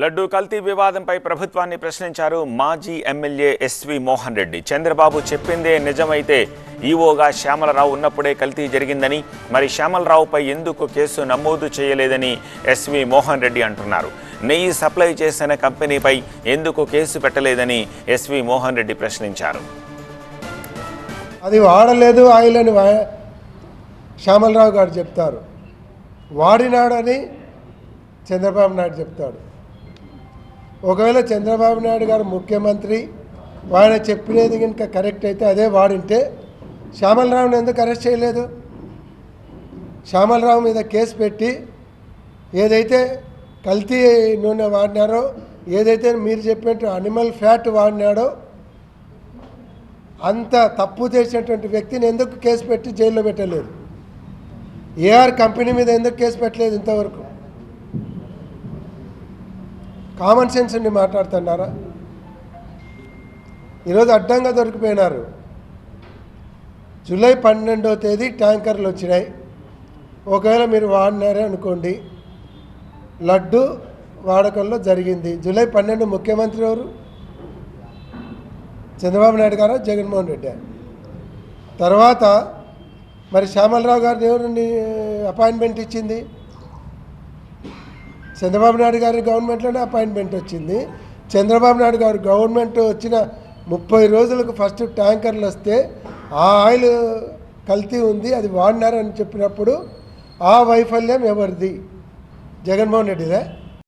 లడ్డూ కల్తీ వివాదంపై ప్రభుత్వాన్ని ప్రశ్నించారు మాజీ MLA S V Mohan Reddy. Chandrababu చెప్పిందే నిజమైతే ఈవోగా శ్యామలరావు ఉన్నప్పుడే కల్తీ జరిగిందని మరి శ్యామలరావుపై ఎందుకు కేసు నమోదు చేయలేదని ఎస్వి మోహన్ రెడ్డి అంటున్నారు. నెయ్యి సప్లై చేసిన కంపెనీపై ఎందుకు కేసు పెట్టలేదని ఎస్వి మోహన్ రెడ్డి ప్రశ్నించారు. అది వాడలేదు ఆయిల్ అని శ్యామలరావు గారు చెప్తారు. వాడినాడని చంద్రబాబు నాయుడు చెప్తాడు. ఒకవేళ చంద్రబాబు నాయుడు గారు ముఖ్యమంత్రి ఆయన చెప్పినది కనుక కరెక్ట్ అయితే అదే వాడింటే శ్యామలరావుని ఎందుకు అరెస్ట్ చేయలేదు? శ్యామలరావు మీద కేసు పెట్టి ఏదైతే కల్తీ నూనె వాడినారో ఏదైతే మీరు చెప్పినట్టు అనిమల్ ఫ్యాట్ వాడినాడో అంత తప్పు చేసినటువంటి వ్యక్తిని ఎందుకు కేసు పెట్టి జైల్లో పెట్టలేదు? ఏఆర్ కంపెనీ మీద ఎందుకు కేసు పెట్టలేదు ఇంతవరకు? కామన్ సెన్స్ ఉండి మాట్లాడుతున్నారా? ఈరోజు అడ్డంగా దొరికిపోయినారు. జూలై పన్నెండవ తేదీ ట్యాంకర్లు వచ్చినాయి. ఒకవేళ మీరు వాడినారే అనుకోండి. లడ్డు వాడకంలో జరిగింది. జూలై పన్నెండు ముఖ్యమంత్రి ఎవరు? చంద్రబాబు నాయుడు గారా? జగన్మోహన్ రెడ్డి తర్వాత మరి శ్యామలరావు గారిని ఎవరిని అపాయింట్మెంట్ ఇచ్చింది? చంద్రబాబు నాయుడు గారి గవర్నమెంట్లోనే అపాయింట్మెంట్ వచ్చింది. చంద్రబాబు నాయుడు గారి గవర్నమెంట్ వచ్చిన ముప్పై రోజులకు ఫస్ట్ ట్యాంకర్లు వస్తే ఆ ఆయిల్ కల్తీ ఉంది అది వాడినారని చెప్పినప్పుడు ఆ వైఫల్యం ఎవరిది? జగన్మోహన్ రెడ్డిదే.